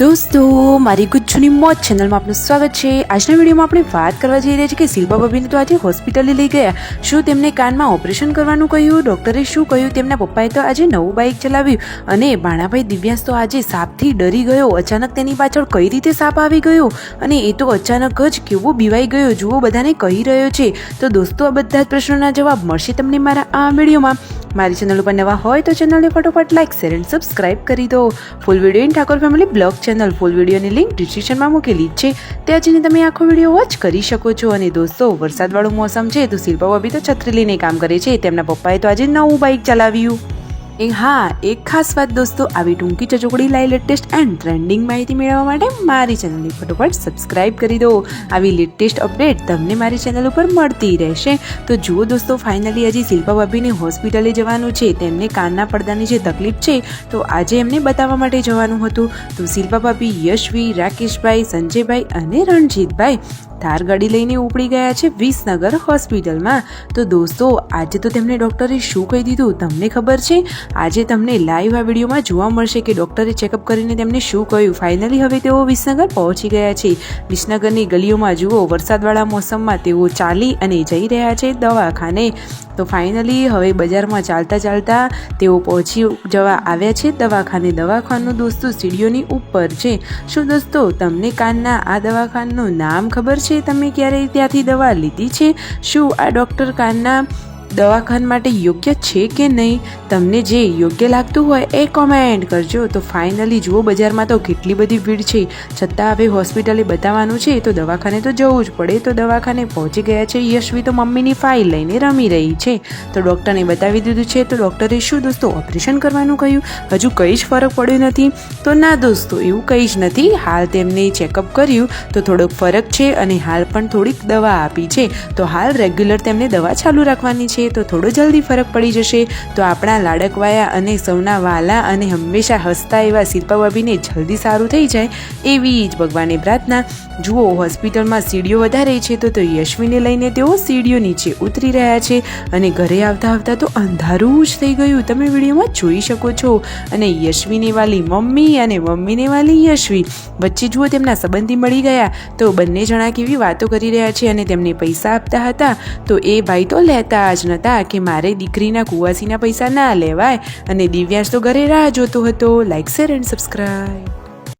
દોસ્તો, મારી ગુજ્જુની મોજ ચેનલમાં આપનું સ્વાગત છે. આજના વિડીયોમાં આપણે વાત કરવા જઈ રહ્યા છીએ કે શિલ્પા બબીને તો આજે હોસ્પિટલે લઈ ગયા. શું તેમને કાનમાં ઓપરેશન કરવાનું કહ્યું? ડૉક્ટરે શું કહ્યું? તેમના પપ્પાએ તો આજે નવું બાઇક ચલાવ્યું અને બાણાભાઈ દિવ્યાસ તો આજે સાપથી ડરી ગયો. અચાનક તેની પાછળ કઈ રીતે સાપ આવી ગયો? અને એ તો અચાનક જ કેવો બીવાઈ ગયો? જુઓ બધાને કહી રહ્યો છે. તો દોસ્તો, આ બધા જ પ્રશ્નોના જવાબ મળશે તમને મારા આ વિડીયોમાં. મારી ચેનલ ઉપર નવા હોય તો ચેનલને ફટોફટ લાઈક શેર એન્ડ સબસ્ક્રાઇબ કરી દો. Full video in Thakor family blog channel full વિડીયોની લિંક ડિસ્ક્રિપ્શનમાં મૂકેલી છે. ત્યાં જઈને તમે આખો વીડિયો વોચ કરી શકો છો. અને દોસ્તો, વરસાદવાળું મોસમ છે તો શિલ્પા ભાભી તો છત્રી લઈને કામ કરે છે. તેમના પપ્પાએ તો આજે નવું બાઇક ચલાવ્યું. એ હા, એક ખાસ વાત દોસ્તો, આવી ટૂંકી ચચોકડી લાઈ લેટેસ્ટ એન્ડ ટ્રેન્ડિંગ માહિતી મેળવવા માટે મારી ચેનલને ફટોફટ સબસ્ક્રાઇબ કરી દો. આવી લેટેસ્ટ અપડેટ તમને મારી ચેનલ ઉપર મળતી રહેશે. તો જુઓ દોસ્તો, ફાઇનલી હજી શિલ્પા ભાભીને હોસ્પિટલે જવાનું છે. તેમને કાનના પડદાની જે તકલીફ છે, તો આજે એમને બતાવવા માટે જવાનું હતું. તો શિલ્પા ભાભી, યશવી, રાકેશભાઈ, સંજયભાઈ અને રણજીતભાઈ થાર ગાડી લઈને ઉપડી ગયા છે વિસનગર હોસ્પિટલમાં. તો દોસ્તો, આજે તો તેમને ડૉક્ટરે શું કહી દીધું? તમને ખબર છે? આજે તમને લાઈવ આ વિડીયોમાં જોવા મળશે કે ડૉક્ટરે ચેકઅપ કરીને તેમને શું કહ્યું. ફાઇનલી હવે તેઓ વિસનગર પહોંચી ગયા છે. વિસનગરની ગલીઓમાં જુઓ, વરસાદવાળા મોસમમાં તેઓ ચાલી અને જઈ રહ્યા છે દવાખાને. તો ફાઇનલી હવે બજારમાં ચાલતા ચાલતા તેઓ પહોંચી જવા આવ્યા છે દવાખાને. દવાખાનું દોસ્તો સીડીઓની ઉપર છે. શું દોસ્તો, તમને કાનના આ દવાખાનનું નામ ખબર છે? તમે ક્યારેય ત્યાંથી દવા લીધી છે? શું આ ડૉક્ટર કાનના દવાખાન માટે યોગ્ય છે કે નહીં? તમને જે યોગ્ય લાગતું હોય એ કોમેન્ટ કરજો. તો ફાઇનલી જુઓ બજારમાં તો કેટલી બધી ભીડ છે. છતાં હવે હોસ્પિટલે બતાવવાનું છે, તો દવાખાને તો જવું જ પડે. તો દવાખાને પહોંચી ગયા છે યશવી, તો મમ્મીની ફાઇલ લઈને રમી રહી છે. તો ડૉક્ટરને બતાવી દીધું છે, તો ડૉક્ટરે શું દોસ્તો ઓપરેશન કરવાનું કહ્યું? હજુ કંઈ જ ફરક પડ્યો નથી. તો ના દોસ્તો, એવું કંઈ જ નથી. હાલ તેમને ચેકઅપ કર્યું, તો થોડોક ફરક છે અને હાલ પણ થોડીક દવા આપી છે. તો હાલ રેગ્યુલર તેમને દવા ચાલુ રાખવાની છે. તો થોડો જલ્દી ફરક પડી જશે. તો આપણા લાડકવાયા અને સૌના વાલા અને હંમેશા હસતા એવા શિલ્પા ભાભીને જલ્દી સારું થઈ જાય એવી જ ભગવાને પ્રાર્થના જુઓ, હોસ્પિટલમાં સીડીઓ વધારે છે તો તો યશવીને લઈને તેઓ સીડીઓ નીચે ઉતરી રહ્યા છે અને ઘરે આવતા આવતા તો અંધારું જ થઈ ગયું. તમે વિડીયોમાં જોઈ શકો છો. અને યશવીને વાલી મમ્મી અને મમ્મીને વાલી યશવી વચ્ચે જુઓ, તેમના સંબંધી મળી ગયા. તો બંને જણા કેવી વાતો કરી રહ્યા છે અને તેમને પૈસા આપતા હતા. તો એ ભાઈ તો લેતા જ નહોતા કે મારે દીકરીના કુવાસીના પૈસા ના લેવાય. અને દિવ્યાશ તો ઘરે રાહ જોતો હતો. Like, share, and subscribe.